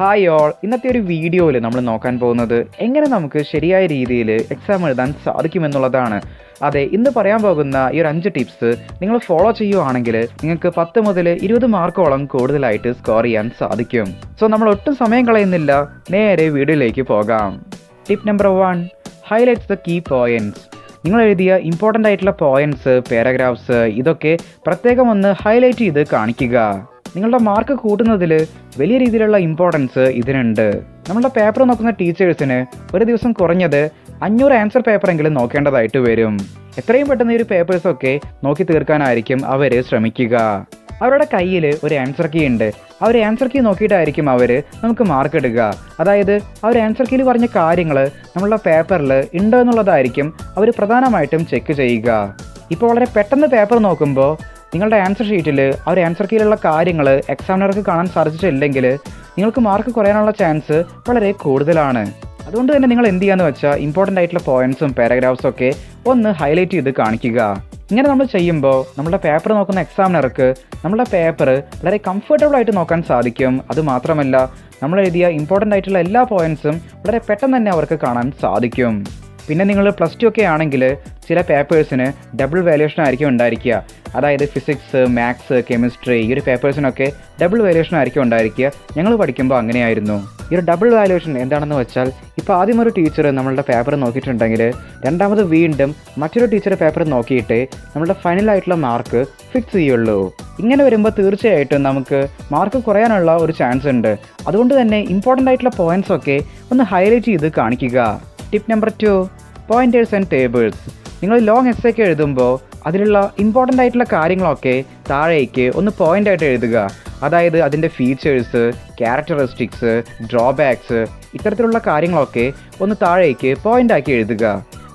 Hi all ഇന്നത്തെ ഒരു വീഡിയോയിൽ നമ്മൾ നോക്കാൻ പോകുന്നത് എങ്ങനെ നമുക്ക് ശരിയായ രീതിയിൽ എക്സാം എഴുതാൻ സാധിക്കുമെന്നുള്ളതാണ്. അതെ ഇന്ന് പറയാൻ പോകുന്ന ഈ ഒരു അഞ്ച് ടിപ്സ് നിങ്ങൾ ഫോളോ ചെയ്യുവാണെങ്കിൽ നിങ്ങൾക്ക് പത്ത് മുതൽ ഇരുപത് മാർക്കോളം കൂടുതലായിട്ട് സ്കോർ ചെയ്യാൻ സാധിക്കും. സോ നമ്മൾ ഒട്ടും സമയം കളയുന്നില്ല. നേരെ വീഡിയോയിലേക്ക് പോകാം. Tip number one highlights the key points നിങ്ങൾ എഴുതിയ ഇമ്പോർട്ടന്റ് ആയിട്ടുള്ള പോയിന്റ്സ് പാരഗ്രാഫ്സ് ഇതൊക്കെ പ്രത്യേകം ഒന്ന് ഹൈലൈറ്റ് ചെയ്ത് കാണിക്കുക. നിങ്ങളുടെ മാർക്ക് കൂട്ടുന്നതിൽ വലിയ രീതിയിലുള്ള ഇമ്പോർട്ടൻസ് ഇതിനുണ്ട്. നമ്മളുടെ പേപ്പർ നോക്കുന്ന ടീച്ചേഴ്സിന് ഒരു ദിവസം കുറഞ്ഞത് അഞ്ഞൂറ് ആൻസർ പേപ്പറെങ്കിലും നോക്കേണ്ടതായിട്ട് വരും. എത്രയും പെട്ടെന്ന് ഈ ഒരു പേപ്പേഴ്സൊക്കെ നോക്കി തീർക്കാനായിരിക്കും അവർ ശ്രമിക്കുക. അവരുടെ കയ്യിൽ ഒരു ആൻസർ കീ ഉണ്ട്. ആ ഒരു ആൻസർ കീ നോക്കിയിട്ടായിരിക്കും അവർ നമുക്ക് മാർക്ക് എടുക്കുക അതായത് ആ ഒരു ആൻസർ കീയിൽ പറഞ്ഞ കാര്യങ്ങൾ നമ്മളുടെ പേപ്പറിൽ ഉണ്ടോ എന്നുള്ളതായിരിക്കും അവർ പ്രധാനമായിട്ടും ചെക്ക് ചെയ്യുക. ഇപ്പോൾ വളരെ പെട്ടെന്ന് പേപ്പർ നോക്കുമ്പോൾ നിങ്ങളുടെ ആൻസർ ഷീറ്റിൽ ആ ഒരു ആൻസർ കീയിലുള്ള കാര്യങ്ങൾ എക്സാമിനർക്ക് കാണാൻ സാധിച്ചിട്ടില്ലെങ്കിൽ നിങ്ങൾക്ക് മാർക്ക് കുറയാനുള്ള ചാൻസ് വളരെ കൂടുതലാണ്. അതുകൊണ്ട് തന്നെ നിങ്ങൾ എന്ത് ചെയ്യാന്ന് വെച്ചാൽ ഇമ്പോർട്ടന്റ് ആയിട്ടുള്ള പോയിന്റ്സും പാരഗ്രാഫ്സും ഒക്കെ ഒന്ന് ഹൈലൈറ്റ് ചെയ്ത് കാണിക്കുക. ഇങ്ങനെ നമ്മൾ ചെയ്യുമ്പോൾ നമ്മുടെ പേപ്പർ നോക്കുന്ന എക്സാമിനർക്ക് നമ്മുടെ പേപ്പർ വളരെ കംഫർട്ടബിൾ ആയിട്ട് നോക്കാൻ സാധിക്കും. അത് മാത്രമല്ല നമ്മൾ എഴുതിയ ഇമ്പോർട്ടന്റ് ആയിട്ടുള്ള എല്ലാ പോയിന്റ്സും വളരെ പെട്ടെന്ന് തന്നെ അവർക്ക് കാണാൻ സാധിക്കും. പിന്നെ നിങ്ങൾ പ്ലസ് ടു ഒക്കെ ആണെങ്കിൽ ചില പേപ്പേഴ്സിന് ഡബിൾ വാല്യുവേഷൻ ആയിരിക്കും ഉണ്ടായിരിക്കുക. അതായത് ഫിസിക്സ് മാത്സ് കെമിസ്ട്രി ഈ ഒരു പേപ്പേഴ്സിനൊക്കെ ഡബിൾ വാല്യുവേഷൻ ആയിരിക്കും ഉണ്ടായിരിക്കുക. ഞങ്ങൾ പഠിക്കുമ്പോൾ അങ്ങനെയായിരുന്നു. ഈ ഒരു ഡബിൾ വാല്യുവേഷൻ എന്താണെന്ന് വെച്ചാൽ ഇപ്പോൾ ആദ്യം ഒരു ടീച്ചർ നമ്മളുടെ പേപ്പർ നോക്കിയിട്ടുണ്ടെങ്കിൽ രണ്ടാമത് വീണ്ടും മറ്റൊരു ടീച്ചർ പേപ്പർ നോക്കിയിട്ട് നമ്മളുടെ ഫൈനലായിട്ടുള്ള മാർക്ക് ഫിക്സ് ചെയ്യുള്ളൂ. ഇങ്ങനെ വരുമ്പോൾ തീർച്ചയായിട്ടും നമുക്ക് മാർക്ക് കുറയാനുള്ള ഒരു ചാൻസ് ഉണ്ട്. അതുകൊണ്ട് തന്നെ ഇമ്പോർട്ടന്റ് ആയിട്ടുള്ള പോയിന്റ്സ് ഒക്കെ ഒന്ന് ഹൈലൈറ്റ് ചെയ്ത് കാണിക്കുക. Tip number two pointers and tables നിങ്ങൾ ലോങ് എസ് ഒക്കെ എഴുതുമ്പോൾ അതിലുള്ള ഇമ്പോർട്ടന്റ് ആയിട്ടുള്ള കാര്യങ്ങളൊക്കെ താഴേക്ക് ഒന്ന് പോയിന്റ് ആയിട്ട് എഴുതുക. അതായത് അതിന്റെ ഫീച്ചേഴ്സ് ക്യാരക്ടറിസ്റ്റിക്സ് ഡ്രോബാക്സ് ഇത്തരത്തിലുള്ള കാര്യങ്ങളൊക്കെ ഒന്ന് താഴേക്ക് പോയിന്റ് ആക്കി എഴുതുക.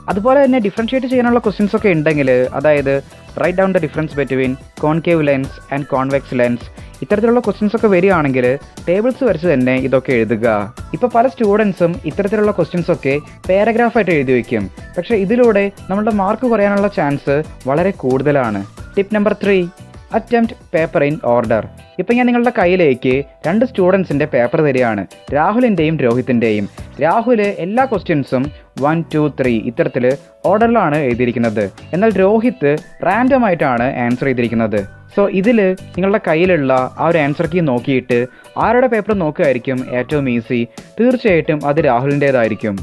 അതുപോലെ തന്നെ ഡിഫറൻഷിയേറ്റ് ചെയ്യാനുള്ള ക്വസ്റ്റ്യൻസ് ഒക്കെ ഉണ്ടെങ്കിൽ അതായത് write down the difference between concave lens and convex lens ഇത്തരത്തിലുള്ള ക്വസ്റ്റ്യൻസ് ഒക്കെ വരികയാണെങ്കിൽ ടേബിൾസ് വരച്ച് തന്നെ ഇതൊക്കെ എഴുതുക. ഇപ്പോൾ പല സ്റ്റുഡൻസും ഇത്തരത്തിലുള്ള ക്വസ്റ്റ്യൻസ് ഒക്കെ പാരഗ്രാഫായിട്ട് എഴുതി വയ്ക്കും പക്ഷേ ഇതിലൂടെ നമ്മളുടെ മാർക്ക് കുറയാനുള്ള ചാൻസ് വളരെ കൂടുതലാണ്. Tip number three attempt paper in order ഇപ്പം ഞാൻ നിങ്ങളുടെ കയ്യിലേക്ക് രണ്ട് സ്റ്റുഡൻസിന്റെ പേപ്പർ തരികയാണ്. രാഹുലിന്റെയും രോഹിത്തിന്റെയും രാഹുൽ എല്ലാ ക്വസ്റ്റ്യൻസും വൺ ടു ത്രീ ഇത്തരത്തിൽ ഓർഡറിലാണ് എഴുതിയിരിക്കുന്നത്. എന്നാൽ രോഹിത്ത് റാൻഡം ആയിട്ടാണ് ആൻസർ ചെയ്തിരിക്കുന്നത്. സോ ഇതിൽ നിങ്ങളുടെ കയ്യിലുള്ള ആ ഒരു ആൻസർ കീ നോക്കിയിട്ട് ആരുടെ പേപ്പർ നോക്കുകയായിരിക്കും ഏറ്റവും ഈസി തീർച്ചയായിട്ടും അത് രാഹുലിന്റേതായിരിക്കും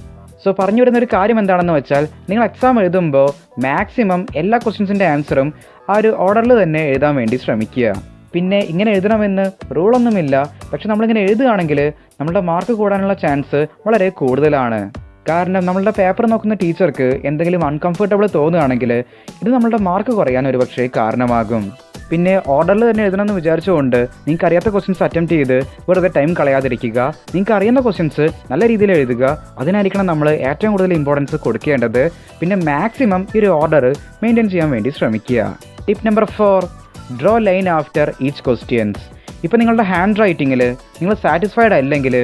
സോ പറഞ്ഞു വരുന്ന ഒരു കാര്യം എന്താണെന്ന് വെച്ചാൽ നിങ്ങൾ എക്സാം എഴുതുമ്പോൾ മാക്സിമം എല്ലാ ക്വസ്റ്റ്യൻസിന്റെ ആൻസറും ആ ഒരു ഓർഡറിൽ തന്നെ എഴുതാൻ വേണ്ടി ശ്രമിക്കുക. പിന്നെ ഇങ്ങനെ എഴുതണമെന്ന് റൂളൊന്നുമില്ല പക്ഷെ നമ്മളിങ്ങനെ എഴുതുകയാണെങ്കിൽ നമ്മുടെ മാർക്ക് കൂടാനുള്ള ചാൻസ് വളരെ കൂടുതലാണ്. കാരണം നമ്മളുടെ പേപ്പർ നോക്കുന്ന ടീച്ചർക്ക് എന്തെങ്കിലും അൺകംഫർട്ടബിൾ തോന്നുകയാണെങ്കിൽ ഇത് നമ്മളുടെ മാർക്ക് കുറയാൻ ഒരുപക്ഷേ കാരണമാകും. പിന്നെ ഓർഡറിൽ തന്നെ എഴുതണമെന്ന് വിചാരിച്ചുകൊണ്ട് നിങ്ങൾക്ക് അറിയാത്ത ക്വസ്റ്റ്യൻസ് അറ്റംപ്റ്റ് ചെയ്ത് വെറുതെ ടൈം കളയാതിരിക്കുക. നിങ്ങൾക്ക് അറിയുന്ന ക്വസ്റ്റ്യൻസ് നല്ല രീതിയിൽ എഴുതുക. അതിനായിരിക്കണം നമ്മൾ ഏറ്റവും കൂടുതൽ ഇമ്പോർട്ടൻസ് കൊടുക്കേണ്ടത്. പിന്നെ മാക്സിമം ഈ ഒരു ഓർഡർ മെയിന്റെയിൻ ചെയ്യാൻ വേണ്ടി ശ്രമിക്കുക. Tip number four draw line after each questions ഇപ്പോൾ നിങ്ങളുടെ ഹാൻഡ് റൈറ്റിങ്ങിൽ നിങ്ങൾ സാറ്റിസ്ഫൈഡ് അല്ലെങ്കിൽ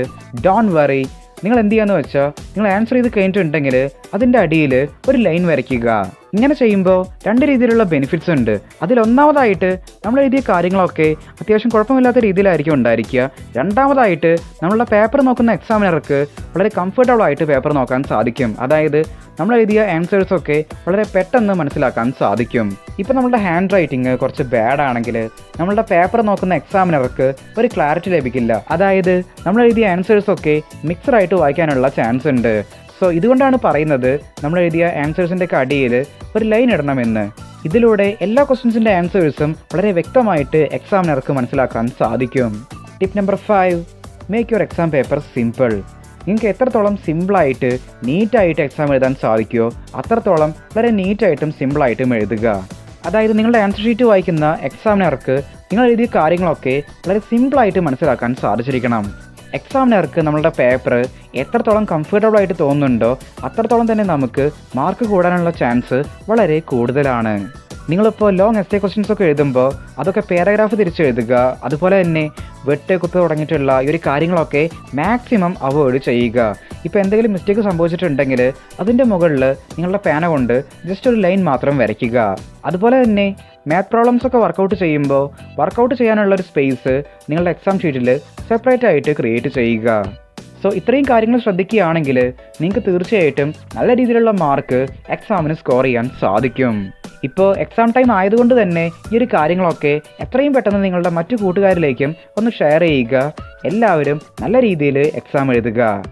ഡോൺ വറി നിങ്ങൾ എന്ത് ചെയ്യാന്ന് വെച്ചാൽ നിങ്ങൾ ആൻസർ ചെയ്ത് കഴിഞ്ഞിട്ടുണ്ടെങ്കിൽ അതിന്റെ അടിയിൽ ഒരു ലൈൻ വരയ്ക്കുക. ഇങ്ങനെ ചെയ്യുമ്പോൾ രണ്ട് രീതിയിലുള്ള ബെനിഫിറ്റ്സ് ഉണ്ട്. അതിലൊന്നാമതായിട്ട് നമ്മൾ എഴുതിയ കാര്യങ്ങളൊക്കെ അത്യാവശ്യം കുഴപ്പമില്ലാത്ത രീതിയിലായിരിക്കും ഉണ്ടായിരിക്കുക. രണ്ടാമതായിട്ട് നമ്മളുടെ പേപ്പർ നോക്കുന്ന എക്സാമിനർക്ക് വളരെ കംഫർട്ടബിൾ ആയിട്ട് പേപ്പർ നോക്കാൻ സാധിക്കും. അതായത് നമ്മൾ എഴുതിയ ആൻസേഴ്സൊക്കെ വളരെ പെട്ടെന്ന് മനസ്സിലാക്കാൻ സാധിക്കും. ഇപ്പം നമ്മളുടെ ഹാൻഡ് റൈറ്റിംഗ് കുറച്ച് ബാഡ് ആണെങ്കിൽ നമ്മളുടെ പേപ്പർ നോക്കുന്ന എക്സാമിനർക്ക് ഒരു ക്ലാരിറ്റി ലഭിക്കില്ല. അതായത് നമ്മൾ എഴുതിയ ആൻസേഴ്സൊക്കെ ആയിട്ട് വായിക്കാനുള്ള ചാൻസ് ഉണ്ട്. സോ ഇതുകൊണ്ടാണ് പറയുന്നത് നമ്മൾ എഴുതിയ ആൻസേഴ്സിന്റെ അടിയിൽ ഒരു ലൈൻ ഇടണമെന്ന്. ഇതിലൂടെ എല്ലാ ക്വസ്റ്റ്യൻസിന്റെ ആൻസേഴ്സും വളരെ വ്യക്തമായിട്ട് എക്സാമിനർക്ക് മനസ്സിലാക്കാൻ സാധിക്കും. Tip number five make your exam paper simple നിങ്ങൾക്ക് എത്രത്തോളം സിമ്പിളായിട്ട് നീറ്റായിട്ട് എക്സാം എഴുതാൻ സാധിക്കുമോ അത്രത്തോളം വളരെ നീറ്റായിട്ടും സിമ്പിളായിട്ടും എഴുതുക. അതായത് നിങ്ങളുടെ ആൻസർ ഷീറ്റ് വായിക്കുന്ന എക്സാമിനർക്ക് നിങ്ങൾ എഴുതിയ കാര്യങ്ങളൊക്കെ വളരെ സിമ്പിളായിട്ട് മനസ്സിലാക്കാൻ സാധിച്ചിരിക്കണം. എക്സാമിനർക്ക് നമ്മളുടെ പേപ്പർ എത്രത്തോളം കംഫർട്ടബിൾ ആയിട്ട് തോന്നുന്നുണ്ടോ അത്രത്തോളം തന്നെ നമുക്ക് മാർക്ക് കൂടാനുള്ള ചാൻസ് വളരെ കൂടുതലാണ്. നിങ്ങളിപ്പോൾ ലോങ് എസ് എ ക്വസ്റ്റ്യൻസ് ഒക്കെ എഴുതുമ്പോൾ അതൊക്കെ പാരഗ്രാഫ് തിരിച്ച് എഴുതുക. അതുപോലെ തന്നെ വെട്ട് കുത്ത് തുടങ്ങിയിട്ടുള്ള ഈ ഒരു കാര്യങ്ങളൊക്കെ മാക്സിമം അവോയ്ഡ് ചെയ്യുക. ഇപ്പോൾ എന്തെങ്കിലും മിസ്റ്റേക്ക് സംഭവിച്ചിട്ടുണ്ടെങ്കിൽ അതിന്റെ മുകളിൽ നിങ്ങളുടെ പേന കൊണ്ട് ജസ്റ്റ് ഒരു ലൈൻ മാത്രം വരയ്ക്കുക. അതുപോലെ തന്നെ മാത് പ്രോബ്ലംസ് ഒക്കെ വർക്കൗട്ട് ചെയ്യുമ്പോൾ വർക്കൗട്ട് ചെയ്യാനുള്ള ഒരു സ്പേസ് നിങ്ങളുടെ എക്സാം ഷീറ്റിൽ സെപ്പറേറ്റ് ആയിട്ട് ക്രിയേറ്റ് ചെയ്യുക. സോ ഇത്രയും കാര്യങ്ങൾ ശ്രദ്ധിക്കുകയാണെങ്കിൽ നിങ്ങൾക്ക് തീർച്ചയായിട്ടും നല്ല രീതിയിലുള്ള മാർക്ക് എക്സാമിന് സ്കോർ ചെയ്യാൻ സാധിക്കും. ഇപ്പോൾ എക്സാം ടൈം ആയതുകൊണ്ട് തന്നെ ഈ ഒരു കാര്യങ്ങളൊക്കെ എത്രയും പെട്ടെന്ന് നിങ്ങളുടെ മറ്റു കൂട്ടുകാരിലേക്കും ഒന്ന് ഷെയർ ചെയ്യുക. എല്ലാവരും നല്ല രീതിയിൽ എക്സാം എഴുതുക.